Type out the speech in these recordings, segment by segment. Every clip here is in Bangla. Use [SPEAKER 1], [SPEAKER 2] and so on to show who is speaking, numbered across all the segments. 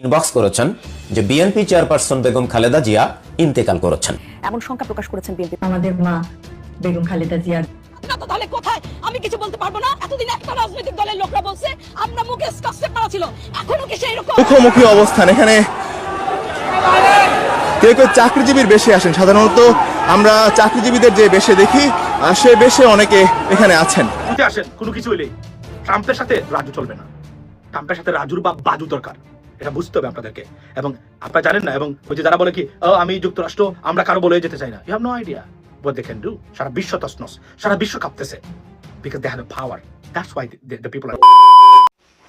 [SPEAKER 1] ইনবক্স করেছেন যে বিএনপি চেয়ারপারসন বেগম খালেদা জিয়া ইন্তেকাল করেছেন।
[SPEAKER 2] এমন শঙ্কা প্রকাশ করেছেন বিএনপি
[SPEAKER 3] আমাদের মা বেগম খালেদা জিয়া।
[SPEAKER 4] তাহলে কোথায়? আমি কিছু বলতে পারব না। এতদিন একটা রাজনৈতিক দলের লোকরা বলছে আমরা মুখে ছিল। এখনও কি সেই রকম?
[SPEAKER 5] মুখোমুখি অবস্থান এখানে। কেউ কেউ চাকরিজীবীর বেশি আসেন। সাধারণত আমরা চাকরিজীবীদের যে বেশে দেখি সে বেশে অনেকে এখানে আছেন।
[SPEAKER 6] উঠে আসেন কোনো কিছু হইলেই ট্রাম্পের সাথে রাজু চলবে না। ট্রাম্পের সাথে রাজুর বা বাজু দরকার। এটা বুঝতে হবে আপনাদেরকে। এবং আপনারা জানেন না এবং ওই যে যারা বলে কি "ও, আমি যুক্তরাষ্ট্র আমরা কারও বলে যেতে চাই না। You have no idea what they can সারা বিশ্ব তসনস সারা বিশ্ব কাঁপতেছে। Because they have power that's why the people
[SPEAKER 1] are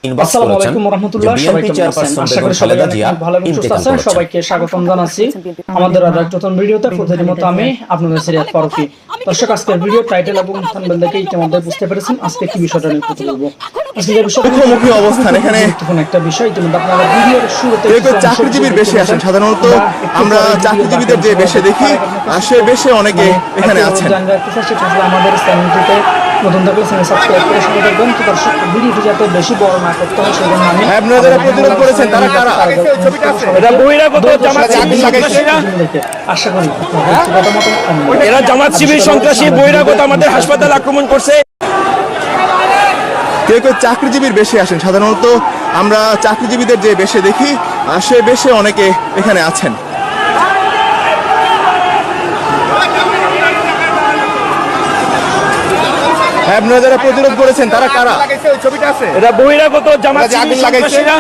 [SPEAKER 7] inbox
[SPEAKER 1] করেছেন
[SPEAKER 7] আলাইকুম
[SPEAKER 1] যে
[SPEAKER 7] রহমতুল্লাহ সবাই
[SPEAKER 1] বিএনপি চেয়ারপারসন বেগম খালেদা জিয়া
[SPEAKER 7] ভালো এবং সুস্থ
[SPEAKER 1] ইন্তেকাল করেছেন।
[SPEAKER 7] সবাইকে স্বাগতম জানাচ্ছি। আমাদের আর নতুন ভিডিওতে প্রতিদিনের মতো আমি আপনাদের সিরিয়াল ফারুকি দর্শক আজকের ভিডিও টাইটেল এবং থাম্বনেল দেখে ইতিমধ্যে বুঝতে পেরেছেন আজকে কি বিষয়টা নিয়ে কথা বলব। আজকে যে বিষয়টা
[SPEAKER 5] মুখোমুখি অবস্থান এখানে?
[SPEAKER 7] গুরুত্বপূর্ণ একটা বিষয় ইতিমধ্যে আপনারা ভিডিওর শুরুতে
[SPEAKER 5] কেউ কেউ
[SPEAKER 7] কিছু অংশ
[SPEAKER 5] চাকরিজীবীর বেশি আসেন সাধারণত। আমরা চাকরিজীবীদের যে বেশে দেখি সে বেশে অনেকে এখানে
[SPEAKER 7] একটু
[SPEAKER 5] আছেন।
[SPEAKER 7] আমাদের চ্যানেলটিতে নতুন থাকলে চ্যানেল সাবস্ক্রাইব করে সঙ্গে থাকবেন। তো দর্শক ভিডিওটি যাতে বেশি বড় না করতে হয় সেজন্য আমি
[SPEAKER 5] হ্যাঁ, আপনারা যারা প্রতিরোধ করেছেন, তারা কারা?
[SPEAKER 7] এটা
[SPEAKER 8] বহিরাগত জামাত শিবির
[SPEAKER 7] আশা করি ব্যক্তিগত
[SPEAKER 8] এরা জামাত শিবির সন্ত্রাসী বহিরাগত আমাদের হাসপাতাল আক্রমণ করছে।
[SPEAKER 5] কেউ কেউ চাকরিজীবীর বেশি আসেন। সাধারণত আমরা চাকরিজীবীদের যে বেশে দেখি সে বেশে অনেকে এখানে আছেন। আপনারা যারা প্রতিরোধ করেছেন তারা কারা?
[SPEAKER 8] এরা বহিরাগত জামাত লাগাইছে। সন্ত্রাসীরা।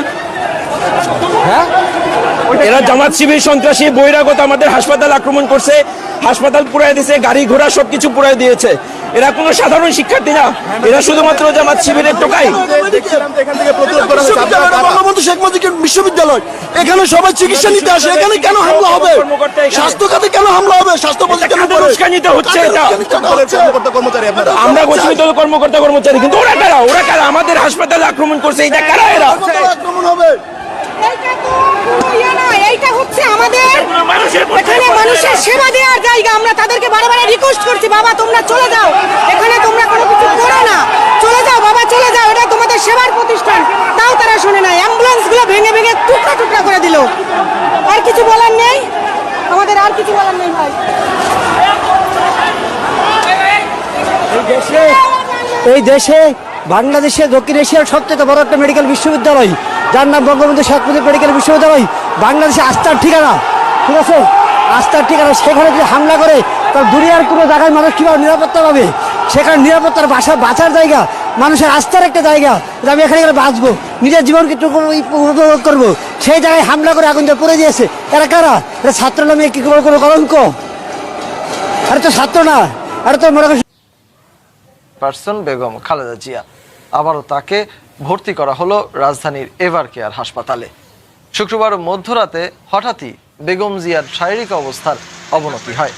[SPEAKER 8] এরা জামাত শিবির সন্ত্রাসী বহিরাগত আমাদের হাসপাতাল আক্রমণ করছে। হাসপাতাল পুরাই দিয়েছে গাড়ি ঘোড়া সবকিছু পুরাই দিয়েছে। এরা কোনো সাধারণ শিক্ষার্থী না। এরা শুধুমাত্র জামাত শিবিরের টোকাই।
[SPEAKER 9] সবাই চিকিৎসা নিতে এখানে কেন হামলা হবে স্বাস্থ্য খাতে কেন হামলা হবে স্বাস্থ্য
[SPEAKER 8] কাদের হচ্ছে আমরা কর্মকর্তা কর্মচারী কিন্তু ওরা কারা? ওরা আমাদের হাসপাতালে আক্রমণ করছে, এটা কারা এরা?
[SPEAKER 9] আক্রমণ হবে
[SPEAKER 4] এইটা তো কোনো ইয়ে নয় এইটা হচ্ছে আমাদের
[SPEAKER 8] মানুষের
[SPEAKER 4] এখানে মানুষের সেবা দেওয়ার জায়গা আমরা তাদেরকে বারে বারে রিকোয়েস্ট করছি বাবা তোমরা চলে যাও। এখানে তোমরা কোনো কিছু করো না। চলে যাও বাবা চলে যাও। এটা তোমাদের সেবার প্রতিষ্ঠান। তাও তারা শোনে না। অ্যাম্বুলেন্সগুলো ভেঙে ভেঙে টুকরা টুকরা করে দিল। আর কিছু বলার নেই? আমাদের আর কিছু বলার নেই ভাই।
[SPEAKER 9] এই দেশে বাংলাদেশে দক্ষিণ এশিয়ার সবচেয়ে বড় একটা মেডিকেল বিশ্ববিদ্যালয়। যার নাম বঙ্গবন্ধু শেখ মুজিব মেডিকেল বিশ্ববিদ্যালয়। বাংলাদেশে আস্থার ঠিকানা। ঠিক আছে? আস্থার ঠিকানা সেখানে যদি হামলা করে তার দুনিয়ার কোনো জায়গায় মানুষ কীভাবে নিরাপত্তা পাবে? সেখানে নিরাপত্তার বাসা, বাঁচার জায়গা, মানুষের আস্থার একটা জায়গা, যে আমি এখানে গেলে বাঁচবো, নিজের জীবনকে উপভোগ করব। সেই জায়গায় হামলা করে আগুন দিয়ে পড়ে দিয়েছে। এরা কারা? এরা ছাত্র নামে কি কোনো কোনো কলঙ্ক? আরে তো ছাত্র না, আরে তো মনে
[SPEAKER 10] পার্সন বেগম খালেদা জিয়া, আবারও তাকে ভর্তি করা হলো রাজধানীর এভার কেয়ার হাসপাতালে। শুক্রবার মধ্যরাতে হঠাৎই বেগম জিয়ার শারীরিক অবস্থার অবনতি হয়।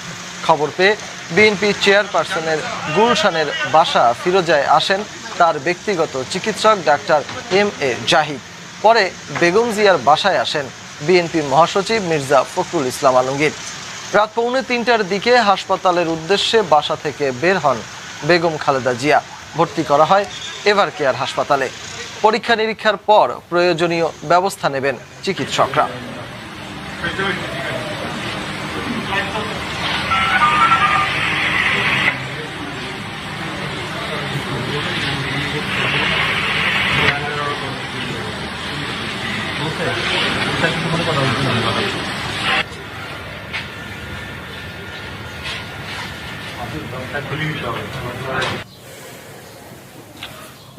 [SPEAKER 10] খবর পেয়ে বিএনপি চেয়ারপারসনের গুলশানের বাসা ফিরোজায় আসেন তার ব্যক্তিগত চিকিৎসক ডাক্তার এম এ জাহিদ। পরে বেগম জিয়ার বাসায় আসেন বিএনপি মহাসচিব মির্জা ফখরুল ইসলাম আলমগীর। রাত পৌনে তিনটার দিকে হাসপাতালের উদ্দেশ্যে বাসা থেকে বের হন বেগম খালেদা জিয়া। ভর্তি করা হয় এভার কেয়ার হাসপাতালে। পরীক্ষা নিরীক্ষার পর প্রয়োজনীয় ব্যবস্থা নেবেন চিকিৎসকরা।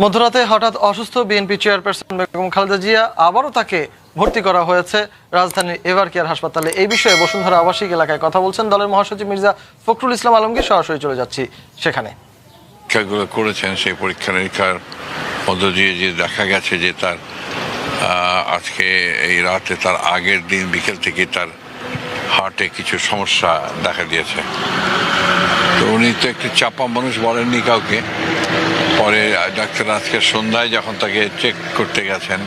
[SPEAKER 10] মধ্যরাতে হঠাৎ অসুস্থ বিএনপি চেয়ারপারসন বেগম খালেদা জিয়া আবারও তাকে ভর্তি করা হয়েছে। রাজধানীর এভার কেয়ার হাসপাতালে। এই বিষয়ে বসুন্ধরা আবাসিক এলাকায় কথা বলছেন দলের মহাসচিব মির্জা ফখরুল ইসলাম আলমগীর। সরাসরি চলে যাচ্ছি সেখানে।
[SPEAKER 11] পরীক্ষাগুলো করেছেন সেই পরীক্ষা নিরীক্ষার মধ্য দিয়ে যে দেখা গেছে যে তার আজকে এই রাতে তার আগের দিন বিকেল থেকে তার হার্টে কিছু সমস্যা দেখা দিয়েছে। তো উনি তো একটু চাপা মানুষ বলেননি কাউকে। পরে ডাক্তার আজকে সন্ধ্যায় যখন তাকে চেক করতে গেছেন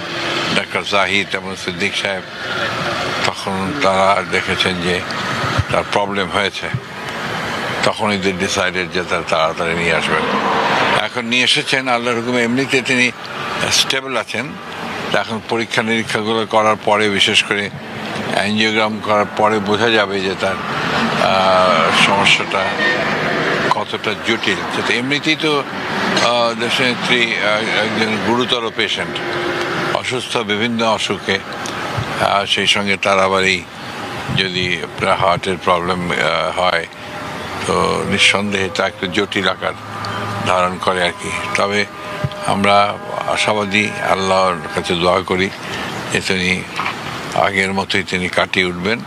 [SPEAKER 11] ডাক্তার জাহিদ এবং সিদ্দিক সাহেব, তখন তারা দেখেছেন যে তার প্রবলেম হয়েছে। তখনই দি ডিসাইডেড যে তার তাড়াতাড়ি নিয়ে আসবেন। এখন নিয়ে এসেছেন আল্লাহ হুকুমে এমনিতে তিনি স্টেবল আছেন। এখন পরীক্ষা নিরীক্ষাগুলো করার পরে, বিশেষ করে অ্যাঞ্জিওগ্রাম করার পরে বোঝা যাবে যে তার সমস্যাটা কতটা জটিল। এমনিতেই তো দেশনেত্রী একজন গুরুতর পেশেন্ট অসুস্থ বিভিন্ন অসুখে সেই সঙ্গে তার আবার এই যদি আপনার হার্টের প্রবলেম হয়, তো নিঃসন্দেহে তা একটু জটিল আকার ধারণ করে আর কি। তবে আমরা আশাবাদী আল্লাহর কাছে দোয়া করি যে তিনি আগের মতোই তিনি কাটিয়ে উঠবেন।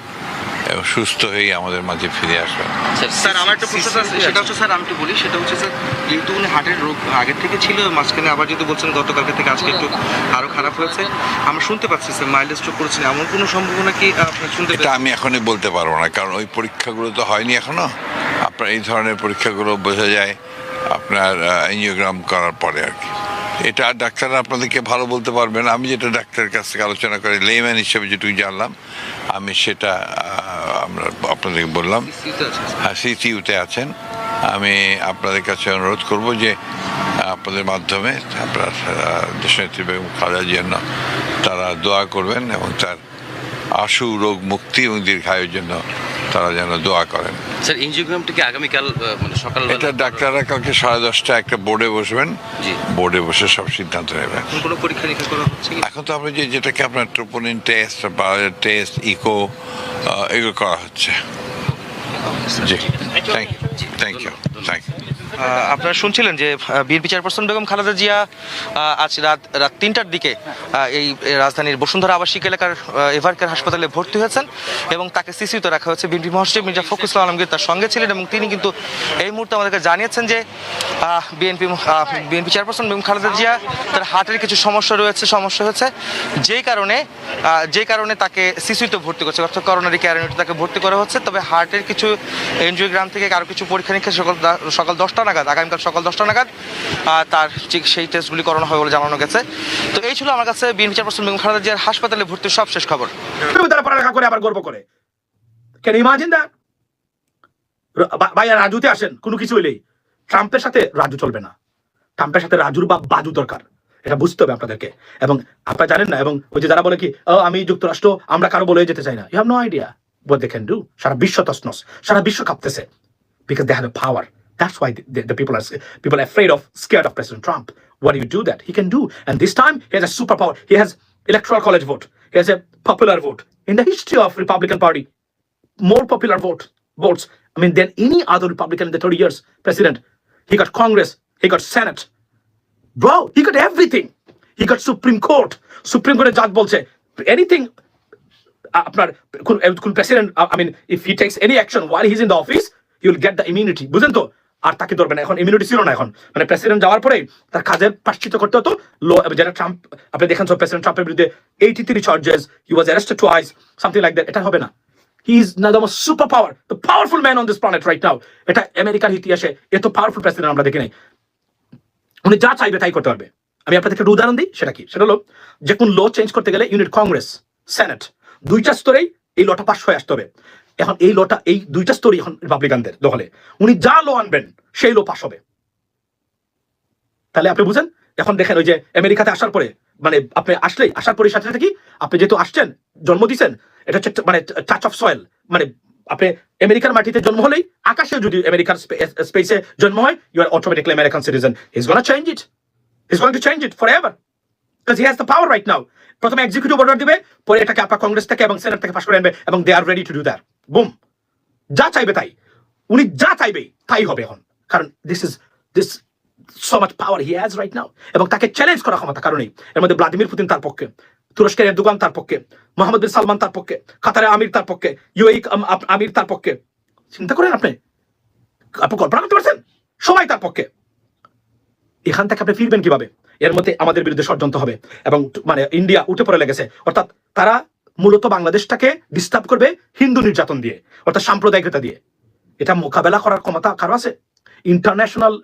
[SPEAKER 11] সুস্থ হয়ে আমাদের মাঝে ফিরে আসবেন
[SPEAKER 2] স্যার আমার একটা প্রশ্ন সেটা হচ্ছে স্যার আমি একটু বলি সেটা হচ্ছে স্যার যেহেতু উনি হার্টের রোগ আগের থেকে ছিল মাঝখানে আবার যেহেতু বলছেন গতকালকে থেকে আজকে একটু আরও খারাপ হয়েছে আমরা শুনতে পাচ্ছি স্যার মাইলেজ স্ট্রোক করেছেন এমন কোনো সম্ভাবনা কি আপনার শুনতে
[SPEAKER 11] এটা আমি এখনই বলতে পারব না কারণ ওই পরীক্ষাগুলো তো হয়নি এখনও। আপনার এই ধরনের পরীক্ষাগুলো বোঝা যায় আপনার এনজিওগ্রাম করার পরে আর কি। এটা ডাক্তাররা আপনাদেরকে ভালো বলতে পারবেন আমি যেটা ডাক্তারের কাছ থেকে আলোচনা করে লেম্যান হিসেবে যেটুকু জানলাম আমি সেটা আমরা আপনাদেরকে বললাম। হ্যাঁ সিটিউতে আছেন। আমি আপনাদের কাছে অনুরোধ করব যে, আপনাদের মাধ্যমে আপনার দেশনেত্রী বেগম খালেদা জন্য তারা দোয়া করবেন এবং তার আশু রোগ মুক্তি এবং দীর্ঘায়ুর জন্য তারা যেন দোয়া করেন।
[SPEAKER 2] স্যার ইনজিওগ্রামটা কি আগামীকাল মানে সকাল
[SPEAKER 11] এটা ডাক্তাররা কালকে সাড়ে দশটা একটা বোর্ডে বসবেন। বোর্ডে বসে সব সিদ্ধান্ত নেবেন।
[SPEAKER 2] কোনো পরীক্ষা নিরীক্ষা করা হচ্ছে
[SPEAKER 11] এখন তো আপনি যে যেটাকে আপনার ট্রোপোনিন টেস্ট টেস্ট ইকো এগুলো করা হচ্ছে। জি। Thank you thank you thank
[SPEAKER 2] you আপনারা শুনছিলেন যে বিএনপি চেয়ারপারসন বেগম খালেদা জিয়া আজ রাত রাত তিনটার দিকে এই রাজধানীর বসুন্ধরা আবাসিক এলাকার এভারকেয়ার হাসপাতালে ভর্তি হয়েছেন এবং তাকে সিসিউতে রাখা হয়েছে বিএনপি মহাসচিব মির্জা ফখরুল আলমগীর, তার সঙ্গে ছিলেন এবং তিনি কিন্তু এই মুহূর্তে আমাদেরকে জানিয়েছেন যে BNP BNP chairperson Begum Khaleda Zia, তার হার্টের কিছু সমস্যা রয়েছে, সমস্যা হয়েছে, যেই কারণে যে কারণে তাকে সিসিতে ভর্তি করছে, অর্থাৎ করোনারি কেয়ার ইউনিটে তাকে ভর্তি করা হচ্ছে, তবে হার্টের কিছু এনজিওগ্রাম থেকে আরও কিছু পরীক্ষা নিরীক্ষা সকাল সকাল দশটা নাগাদ আগামীকাল সকাল দশটা নাগাদ তার সেই টেস্টগুলি করানো হবে বলে জানানো গেছে। তো এই ছিল আমার কাছে বিএনপি চেয়ারপারসন বেগম খালেদা জিয়ার হাসপাতালে ভর্তির সব শেষ খবর।
[SPEAKER 6] তারা পড়ালেখা করে আবার গর্ব করে। কেন ইমাজিন দ্যাট ভাইয়া রাজুতে আসেন, কোনো কিছু হইলেই ট্রাম্পের সাথে রাজু চলবে না। ট্রাম্পের সাথে রাজুর বা বাজু দরকার। এটা বুঝতে হবে আপনাদেরকে। এবং আপনারা জানেন না, এবং ওই যে যারা বলে কি আমি যুক্তরাষ্ট্র, আমরা কারও বলে যেতে চাই না। You have no idea what they can সারা বিশ্ব তসনস সারা বিশ্ব কাঁপতেছে। Because they have the power that's why the, the, the people are people are afraid of scared of president trump what do you do that he can do and this time he has a superpower he has electoral college vote he has a popular vote in the history of republican party more popular vote votes. I mean, than any other Republican in the 30 years president. He got Congress, he got Senate. Bro, he got everything. He got Supreme Court. Supreme Court judge বলছে anything আ- আপনার কোন কোন president I mean if he takes any action while he is in the office he will get the immunity বুঝেন তো আর তাকে ধরবে না। এখন ইমিউনিটি ছিল না এখন। মানে প্রেসিডেন্ট যাওয়ার পরে তার কাজের প্রাশ্চিত করতে হতো। লো যেটা ট্রাম্প আপনি দেখেন সব প্রেসিডেন্ট ট্রাম্পের বিরুদ্ধে eighty three charges he was arrested twice something like that এটা হবে না। হি ইজ না the super power the powerful man on this planet right now এটা আমেরিকার ইতিহাসে এত পাওয়ারফুল প্রেসিডেন্ট আমরা দেখি নাই। উনি যা চাইবে তাই করতে পারবে। আমি আপনাদেরকে একটা উদাহরণ দিই, সেটা কি? সেটা হলো, যে কোন ল চেঞ্জ করতে গেলে ইউনিট কংগ্রেস সেনেট দুইটা স্তরেই এই লটা পাশ হয়ে আসতে হবে। এখন এই লটা, এই দুইটা স্তরই এখন রিপাবলিকানদের দখলে। উনি যা লো আনবেন, সেই লো পাশ হবে। তাহলে আপনি বুঝেন? এখন দেখেন ওই যে আমেরিকাতে আসার পরে মানে আপনি আসলেই, আসার পরে সাথে সাথে কি? আপনি যেহেতু আসছেন, জন্ম দিছেন, এটা হচ্ছে মানে টাচ অফ সয়েল মানে আপনি আমেরিকার মাটিতে জন্ম হলেই আকাশে যদি আমেরিকার স্পেসে জন্ম হয় you are automatically American citizen is gonna change it is going to change it forever because he has the power right now প্রথমে এক্সিকিউটিভ অর্ডার দিবে, পরে এটাকে আপনার কংগ্রেস থেকে এবং সেনেট থেকে পাশ করে আনবে, এবং they are ready to do that boom. যা চাইবে তাই। উনি যা চাইবে তাই হবে এখন। কারণ this is this so much power he has right now এবং তাকে চ্যালেঞ্জ করা ক্ষমতা কারণেই। এর মধ্যে ভ্লাদিমির পুতিন তার পক্ষে, তুরস্কের এরদোগান তার পক্ষে মোহাম্মদ বিন সালমান তার পক্ষে কাতারে আমির তার পক্ষে ইউএই আমির তার পক্ষে। চিন্তা করেন আপনি? আপনি কল্পনা করতে পারছেন? সবাই তার পক্ষে। এখান থেকে আপনি ফিরবেন কীভাবে? এর মধ্যে আমাদের বিরুদ্ধে ষড়যন্ত্র হবে। এবং মানে ইন্ডিয়া উঠে পড়ে লেগেছে। অর্থাৎ তারা মূলত বাংলাদেশটাকে ডিস্টার্ব করবে হিন্দু নির্যাতন দিয়ে অর্থাৎ সাম্প্রদায়িকতা দিয়ে এটা মোকাবেলা করার ক্ষমতা কারও আছে international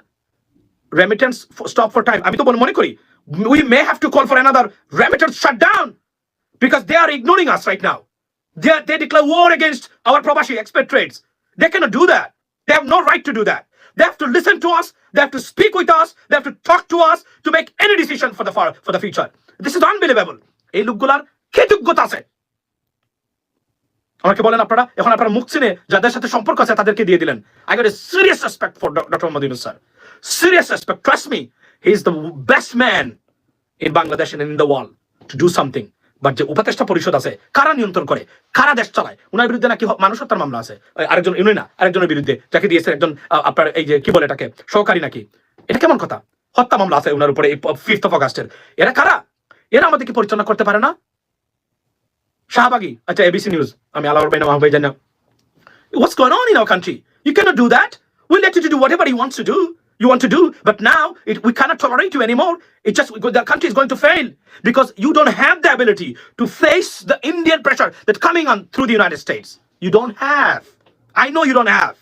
[SPEAKER 6] remittance stop for time আমি তো মনে- মনে করি we may have to call for another remittance shut down because they are ignoring us right now they, are- they declare war against our Probashi expatriates. They cannot do that. They have no right to do that. They have to listen to us. They have to speak with us. They have to talk to us to make any decision for the far, for the future. This is unbelievable এই লোকগুলার কে যোগ্যতা আছে আমাকে বলেন আপনারা, এখন আপনারা মুখ চিনে যাদের সাথে সম্পর্ক আছে তাদেরকে দিয়ে দিলেন। I got a serious respect for doctor Mohammad Yunus sir serious respect trust me he is the best man in Bangladesh and in the world to do something but যে উপদেষ্টা পরিষদ আছে, কারা নিয়ন্ত্রণ করে? কারা দেশ চালায়? ওনার বিরুদ্ধে নাকি মানুষ হত্যার মামলা আছে? আরেকজন, উনি না, আরেকজনের বিরুদ্ধে। যাকে দিয়েছে একজন আপনার এই যে, কি বলে এটাকে? সহকারী নাকি? এটা কেমন কথা? হত্যা মামলা আছে ওনার উপরে ফিফথ অফ আগস্টের এরা কারা? এরা আমাদেরকে পরিচালনা করতে পারে না? শাহবাগী আচ্ছা এবিসি নিউজ আমি আলাউর ভাই না মাহবুব ভাই জানি না what's going on in our country. You cannot do that. We'll let you to do whatever you want to do. You want to do, but now it, we cannot tolerate you anymore. It just the country is going to fail because you don't have the ability to face the Indian pressure that's coming on through the United States. You don't have. I know you don't have.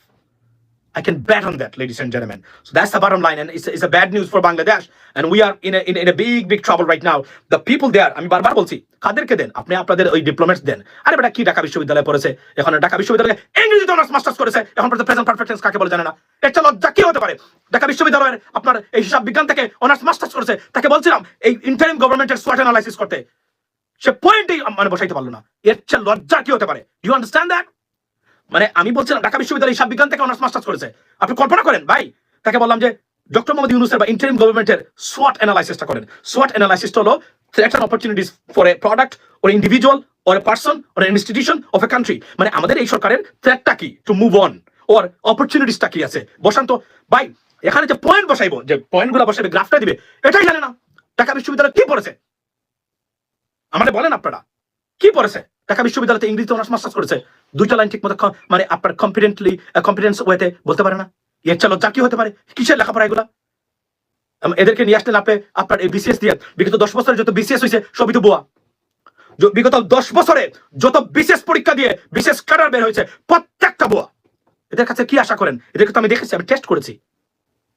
[SPEAKER 6] I can bet on that, ladies and gentlemen. So that's the bottom line, and it's, it's a bad news for Bangladesh. And we are in a, in, in a big, big trouble right now. The people there, আমি বারবার বলছি কাদেরকে দেন? আপনি আপনাদের ওই ডিপ্লোমেটস দেন। আরে বেটা কি ঢাকা বিশ্ববিদ্যালয়ে পড়েছে? এখন ঢাকা বিশ্ববিদ্যালয়ে ইংরেজিতে অনার্স মাস্টার্স করেছে। এখন পর্যন্ত প্রেজেন্ট পারফেক্টেন্স কাকে বলে জানে না। এটা লজ্জা কি হতে পারে? ঢাকা বিশ্ববিদ্যালয়ের আপনার এই হিসাব বিজ্ঞান থেকে অনার্স মাস্টার্স করেছে। তাকে বলছিলাম এই ইন্টারিম গভর্নমেন্টের সোয়াট অ্যানালাইসিস করতে। সে পয়েন্টেই মানে বসাইতে পারল না। এর চেয়ে লজ্জা কি হতে পারে? ইউ আন্ডারস্ট্যান্ড দ্যাট মানে আমি বলছিলাম, ঢাকা বিশ্ববিদ্যালয় হিসাব বিজ্ঞান থেকে অনার্স মাস্টার্স করেছে। আপনি কল্পনা করেন, ভাই, তাকে বললাম যে ডক্টর মোহাম্মদ ইউনুসের বা ইন্টারিম গভর্নমেন্টের সোয়াট অ্যানালাইসিসটা করেন। সোয়াট অ্যানালাইসিসটা হলো threat and opportunities for a product or individual or a person or institution of a country মানে আমাদের এই সরকারের থ্রেটটা কি? টু মুভ অন ওর অপরচুনিটিসটা কি আছে? বসান্ত ভাই, এখানে যে পয়েন্ট বসাইবো, যে পয়েন্টগুলো বসাইবে গ্রাফটা দিবে, এটাই জানে না। ঢাকা বিশ্ববিদ্যালয় কি পড়েছে? আমাদের বলেন আপনারা, কি পড়েছে? ঢাকা বিশ্ববিদ্যালয়তে ইংরেজিতে অনার্স মাস্টার্স করেছে। দুইটা লাইন ঠিক মতো মানে আপনার কম্পিটেন্টলি কম্পিটেন্স ওয়েতে বলতে পারে না। এর চলো যা কি হতে পারে? কিসের লেখাপড়া এগুলা? এদেরকে নিয়ে আসলেন আপনি আপনার এই বিসিএস দিয়ে বিগত দশ বছরে যত বিসিএস হয়েছে সবই তো বোয়া বিগত দশ বছরে যত বিশেষ পরীক্ষা দিয়ে বিশেষ ক্যাডার বের হয়েছে, প্রত্যেকটা বোয়া এদের কাছে কি আশা করেন? এদেরকে তো আমি দেখেছি, আমি টেস্ট করেছি।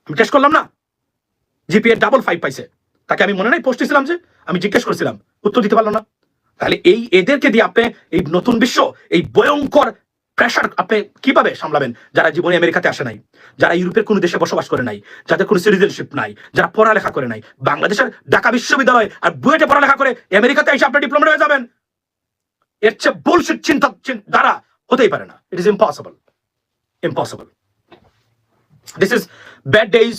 [SPEAKER 6] আমি টেস্ট করলাম না। জিপিএ ডাবল ফাইভ পাইছে। তাকে আমি মনে নাই পোস্ট দিয়েছিলাম যে, আমি জিজ্ঞেস করেছিলাম। উত্তর দিতে পারল না। তাহলে এই এদেরকে দিয়ে আপনি এই নতুন বিশ্ব এই ভয়ঙ্কর প্রেশার আপনি কীভাবে সামলাবেন? যারা জীবনে আমেরিকাতে আসে নাই যারা ইউরোপের কোনো দেশে বসবাস করে নাই যাদের কোনো সিটিজেনশিপ নাই যারা পড়ালেখা করে নাই বাংলাদেশের ঢাকা বিশ্ববিদ্যালয় আর বুয়েটে পড়ালেখা করে আমেরিকাতে এসে আপনি ডিপ্লোমা হয়ে যাবেন। এর চেয়ে বুলশিট চিন্তা চিন- দ্বারা হতেই পারে না। It is impossible impossible This is bad days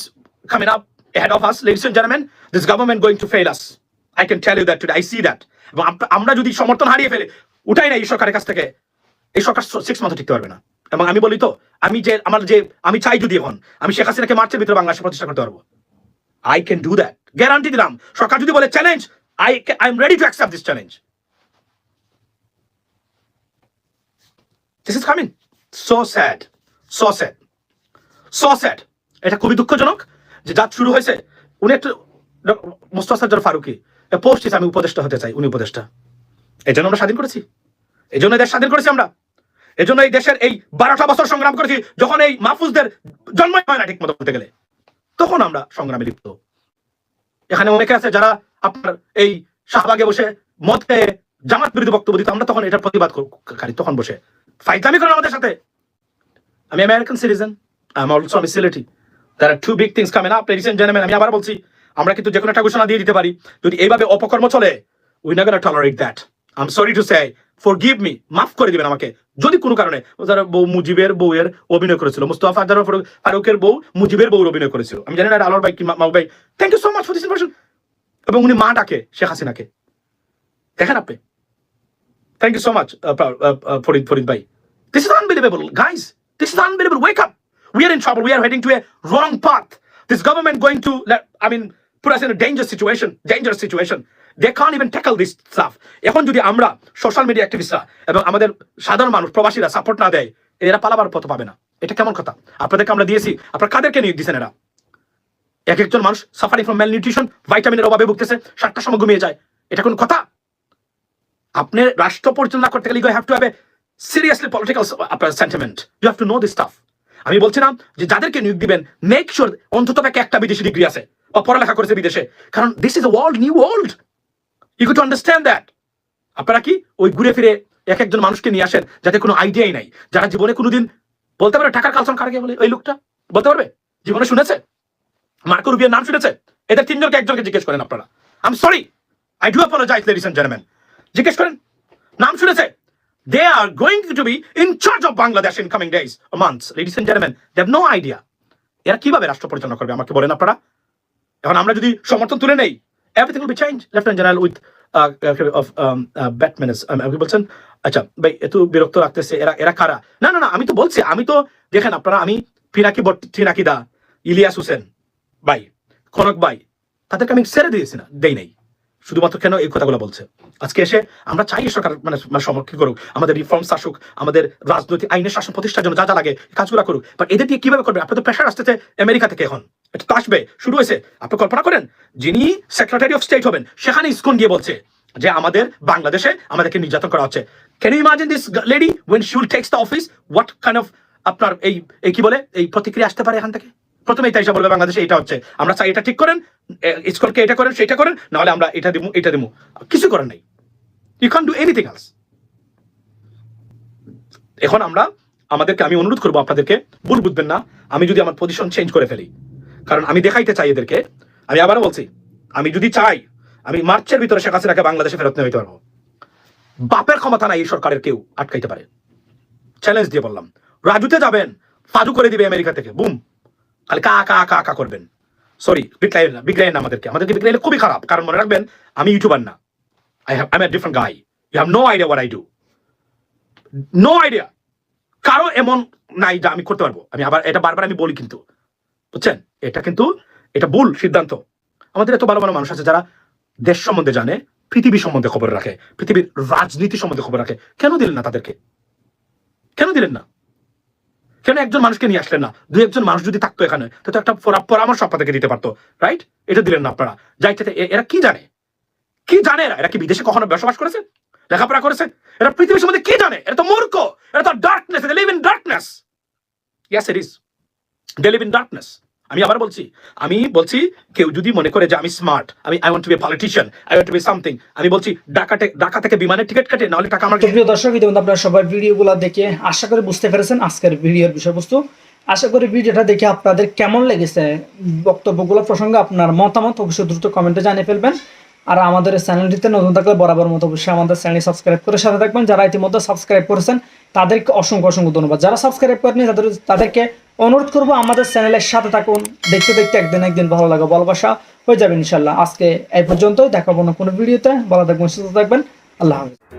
[SPEAKER 6] coming up ahead of us, ladies and gentlemen. This government going to fail us. I can tell you that today. I see that. এবং আমরা যদি সমর্থন হারিয়ে ফেলে, উঠাই না এই সরকারের কাছ থেকে, এই সরকার সিক্স মান্থ টিকতে পারবে না। এবং আমি বলি তো, আমি যে, আমার যে, আমি চাই যদি এখন, আমি শেখ হাসিনাকে মার্চের ভিতরে বাংলাদেশে প্রতিষ্ঠা করতে পারব। I can do that guarantee দিলাম। সরকার যদি বলে challenge I I am ready to accept this challenge this is coming so sad so sad so sad এটা খুবই দুঃখজনক যে যা শুরু হয়েছে, উনি একটু মোস্তফা সাজ্জাদ ফারুকি পোস্ট আমি উপদেষ্টা হতে চাই উনি উপদেষ্টা। এই জন্য আমরা স্বাধীন করেছি। এই জন্য দেশ স্বাধীন করেছি আমরা। এই জন্য এই দেশের এই বারোটা বছর সংগ্রাম করেছি যখন এই মাহফুজদের জন্মই হয় না ঠিক মতো বলতে গেলে। তখন আমরা সংগ্রামে লিপ্ত। এখানে অনেকে আছে যারা আপনার এই শাহবাগে বসে মদ খেয়ে জামাত বিরোধী বক্তব্য দিত আমরা তখন এটার প্রতিবাদ করি তখন বসে। ফাইজলামি করেন আমাদের সাথে। আমি American citizen I'm also a facility. There are two big things coming up, ladies and gentlemen. আমি আবার বলছি আমরা কিন্তু যে কোনো একটা ঘোষণা দিয়ে দিতে পারি। যদি এইভাবে অপকর্ম চলে উই না gonna tolerate that I sorry to say forgive me মাফ করে দিবেন আমাকে। যদি কোনো কারণে বউ মুজিবের বউয়ের অভিনয় করেছিল মুস্তফা ফারুকের বউ মুজিবের বউর অভিনয় করেছিল। আমি জানি না আলোর ভাই কি মা- মাও ভাই। Thank you so much for this information এবং উনি মা ডাকে শেখ হাসিনাকে। দেখেন আপনি। Thank you so much Farid Farid ভাই। This is unbelievable guys this is unbelievable wake up we are in trouble. We are heading to a wrong path. This government going to let, I mean, put us in a dangerous situation, dangerous situation. They can't even tackle this stuff. এখন যদি আমরা সোশ্যাল মিডিয়া অ্যাক্টিভিস্টরা এবং আমাদের সাধারণ মানুষ প্রবাসীরা সাপোর্ট না দেয় এরা পালাবার পথ পাবে না। এটা কেমন কথা? আপনাদেরকে আমরা দিয়েছি। আপনারা কাদেরকে নিয়ে দিয়েছেন এরা? এক একজন মানুষ সাফারিং ফ্রম ম্যাল নিউট্রিশন ভাইটামিনের অভাবে ভুগতেছে সাতটার সময় ঘুমিয়ে যায়। এটা কোন কথা? আপনি রাষ্ট্র পরিচালনা করতে গেলে you have to have a seriously political sentiment you have to know this stuff আমি বলছিলাম যে যাদেরকে নিয়োগ দিবেন মেক শিওর অন্তত একটা বিদেশি ডিগ্রি আছে। বা পড়ালেখা করেছে বিদেশে। কারণ this is world new world you to understand that আপনারা কি ওই ঘুরে ফিরে এক একজন মানুষকে নিয়ে আসেন যাতে কোনো আইডিয়াই নাই? যারা জীবনে কোনোদিন, বলতে পারবে টাকার কালসন কারকে বলে ওই লোকটা? বলতে পারবে? জীবনে শুনেছে? মার্কো রুবিয়ার নাম শুনেছে? এদের তিনজনকে, একজনকে জিজ্ঞেস করেন আপনারা। I am sorry I do apologise ladies and gentleman জিজ্ঞেস করেন, নাম শুনেছে? They are going to be in charge of Bangladesh in coming days months ladies and gentleman they have no idea এরা কীভাবে রাষ্ট্র পরিচালনা করবে? আমাকে বলেন আপনারা। এখন আমরা যদি সমর্থন তুলে নেই everything will be change lieutenant general with of batmans বলছেন? আচ্ছা ভাই, এত বিরক্ত রাখতেছে এরা এরা কারা? না না না, আমি তো বলছি, আমি তো, দেখেন আপনারা, আমি ফিনাকি বট ফিনাকি দা, ইলিয়াস হোসেন, ভাই, কনক ভাই, তাদেরকে আমি ছেড়ে দিয়েছি না, দেই নাই। শুধুমাত্র কেন এই কথাগুলো বলছে? আজকে এসে আমরা চাই সরকার মানে সমর্থন করুক, আমাদের রিফর্মস আসুক আমাদের রাজনৈতিক আইনের শাসন প্রতিষ্ঠার জন্য যা যা লাগে কাজগুলো করুক। বাট এদের দিয়ে কীভাবে করবে? আপনার তো প্রেশার আসতেছে আমেরিকা থেকে এখন। এটা তো আসবে, শুরু হয়েছে। আপনি কল্পনা করেন, যিনি সেক্রেটারি অফ স্টেট হবেন সেখানে ইসকন গিয়ে বলছে যে আমাদের বাংলাদেশে আমাদেরকে নির্যাতন করা হচ্ছে। Can you imagine this lady when she'll takes the office what kind of আপনার এই কি বলে? এই প্রতিক্রিয়া আসতে পারে এখান থেকে? প্রথমে এটা হিসাব বলবে বাংলাদেশে, এটা হচ্ছে। আমরা চাই এটা ঠিক করেন স্কুলকে এটা করেন, সেটা করেন, নাহলে আমরা এটা দিমু এটা দিমু। কিছু করেন নাই। You can do anything else এখন আমরা, আমাদেরকে আমি অনুরোধ করব আপনাদেরকে, ভুল বুঝবেন না, আমি যদি আমার পজিশন চেঞ্জ করে ফেলি, কারণ আমি দেখাইতে চাই এদেরকে, আমি আবারও বলছি, আমি যদি চাই, আমি মার্চের ভিতরে শেখ হাসিনাকে বাংলাদেশে ফেরত নিয়ে যেতে পারব। বাপের ক্ষমতা নাই এই সরকারের কেউ আটকাইতে পারে। চ্যালেঞ্জ দিয়ে বললাম। রাজুতে যাবেন ফাজু করে দিবে আমেরিকা থেকে, বুম। খালি কা কা কা কা করবেন। সরি বিগলাইন না বিগলাইন না আমাদেরকে। আমাদেরকে বিগলাইলে খুবই খারাপ। কারণ মনে রাখবেন, আমি ইউটিউবার না। I have I am different guy you have no idea what I do no idea কারও এমন নাই যা আমি করতে পারব। আমি আবার, এটা বারবার আমি বলি কিন্তু। বুঝছেন? এটা কিন্তু, এটা ভুল সিদ্ধান্ত। আমাদের এত ভালো ভালো মানুষ আছে যারা দেশ সম্বন্ধে জানে, পৃথিবী সম্বন্ধে খবর রাখে, পৃথিবীর রাজনীতি সম্বন্ধে খবর রাখে। কেন দিলেন না তাদেরকে? কেন দিলেন না? কেন একজন মানুষকে নিয়ে আসলেন না? দু একজন মানুষ যদি থাকতো এখানে তো একটা পরামর্শ আপনাদেরকে দিতে পারতো রাইট এটা দিলেন না আপনারা। যাইতে এরা কি জানে? কি জানে এরা? এরা কি বিদেশে কখনো বসবাস করেছে? লেখাপড়া করেছে? এরা পৃথিবীর সম্বন্ধে কি জানে? এরা তো মূর্খ! এরা তো darkness live in darkness yes it is they live in darkness আমি আবার বলছি, আমি বলছি কেউ যদি মনে করে যে আমি স্মার্ট আমি I want to be politician I want to be something আমি বলছি ঢাকা ঢাকা থেকে বিমানের টিকিট কাটে, নাহলে টাকা আমার
[SPEAKER 7] প্রিয় দর্শক ইতিমধ্যে আপনারা সবাই ভিডিওগুলো দেখে আশা করি বুঝতে পেরেছেন আজকের ভিডিওর বিষয়বস্তু। আশা করি ভিডিওটা দেখে আপনাদের কেমন লেগেছে বক্তব্যগুলো প্রসঙ্গে আপনার মতামত অবশ্যই দ্রুত কমেন্টে জানিয়ে ফেলবেন। আর আমাদের চ্যানেলটিতে নতুন থাকলে বরাবর মতো অবশ্যই আমাদের চ্যানেল সাবস্ক্রাইব করে সাথে থাকবেন। যারা ইতিমধ্যে সাবস্ক্রাইব করেছেন, তাদেরকে অসংখ্য অসংখ্য ধন্যবাদ। যারা সাবস্ক্রাইব করেনি তাদের তাদেরকে অনুরোধ করব আমাদের চ্যানেলের সাথে থাকুন। দেখতে দেখতে একদিন একদিন ভালো লাগে, ভালোবাসা হয়ে যাবে ইনশাল্লাহ। আজকে এই পর্যন্তই, দেখাবো না কোনো ভিডিওতে। ভালো থাকবেন, সুস্থ থাকবেন। আল্লাহ হাফিজ।